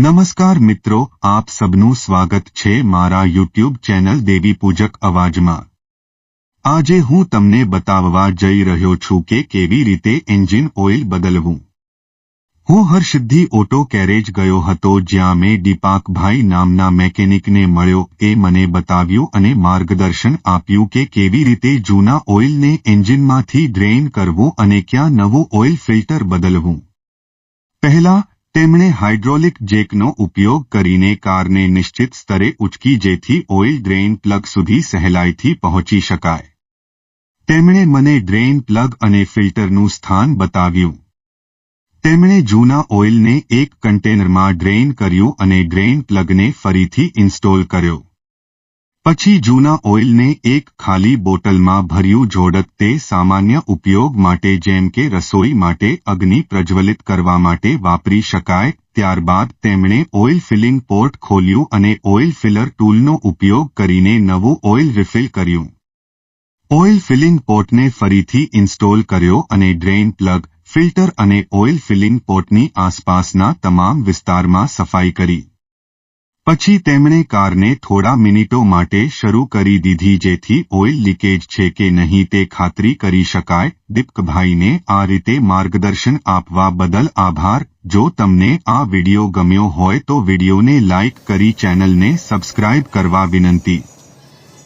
નમસ્કાર મિત્રો, આપ સબનું સ્વાગત છે મારા યુટ્યુબ ચેનલ દેવી પૂજક અવાજમાં. આજે હું તમને બતાવવા જઈ રહ્યો છું કે કેવી રીતે એન્જિન ઓઇલ બદલવું. હું હર્ષિદ્ધિ ઓટો કેરેજ ગયો હતો જ્યાં મેં દીપાકભાઈ નામના મેકેનિકને મળ્યો. એ મને બતાવ્યું અને માર્ગદર્શન આપ્યું કે કેવી રીતે જૂના ઓઇલને એન્જિનમાંથી ડ્રેઇન કરવું અને ક્યાં નવું ઓઇલ ફિલ્ટર બદલવું. પહેલા તેમણે હાઇડ્રોલિક જેકનો ઉપયોગ કરીને કારને નિશ્ચિત સ્તરે ઉચકી જેથી ઓઇલ ડ્રેઇન પ્લગ સુધી સહેલાઈથી પહોંચી શકાય. તેમણે મને ડ્રેઇન પ્લગ અને ફિલ્ટરનું સ્થાન બતાવ્યું. તેમણે જૂના ઓઇલને એક કન્ટેનરમાં ડ્રેઇન કર્યું અને ડ્રેઇન પ્લગને ફરીથી ઇન્સ્ટોલ કર્યો. પછી જૂના ઓઇલને એક ખાલી બોટલમાં ભર્યું જોડક તે સામાન્ય ઉપયોગ માટે જેમ કે રસોઈ માટે અગ્નિ પ્રજ્વલિત કરવા માટે વાપરી શકાય, ત્યારબાદ તેમણે ઓઇલ ફિલિંગ પોર્ટ ખોલ્યું અને ઓઇલ ફિલર ટૂલનો ઉપયોગ કરીને નવું ઓઇલ રિફિલ કર્યું. ઓઇલ ફિલિંગ પોર્ટને ફરીથી ઇન્સ્ટોલ કર્યો અને ડ્રેઇન પ્લગ, ફિલ્ટર અને ઓઇલ ફિલિંગ પોર્ટની આસપાસના તમામ વિસ્તારમાં સફાઈ કરી. પછી તેમણે કારને થોડા મિનિટો માટે શરૂ કરી દીધી જેથી ઓઇલ લીકેજ છે કે નહીં તે ખાતરી કરી શકાય. દીપકભાઈને આ રીતે માર્ગદર્શન આપવા બદલ આભાર. જો તમને આ વિડિયો ગમ્યો હોય તો વિડિયોને લાઇક કરી ચેનલને સબસ્ક્રાઇબ કરવા વિનંતી.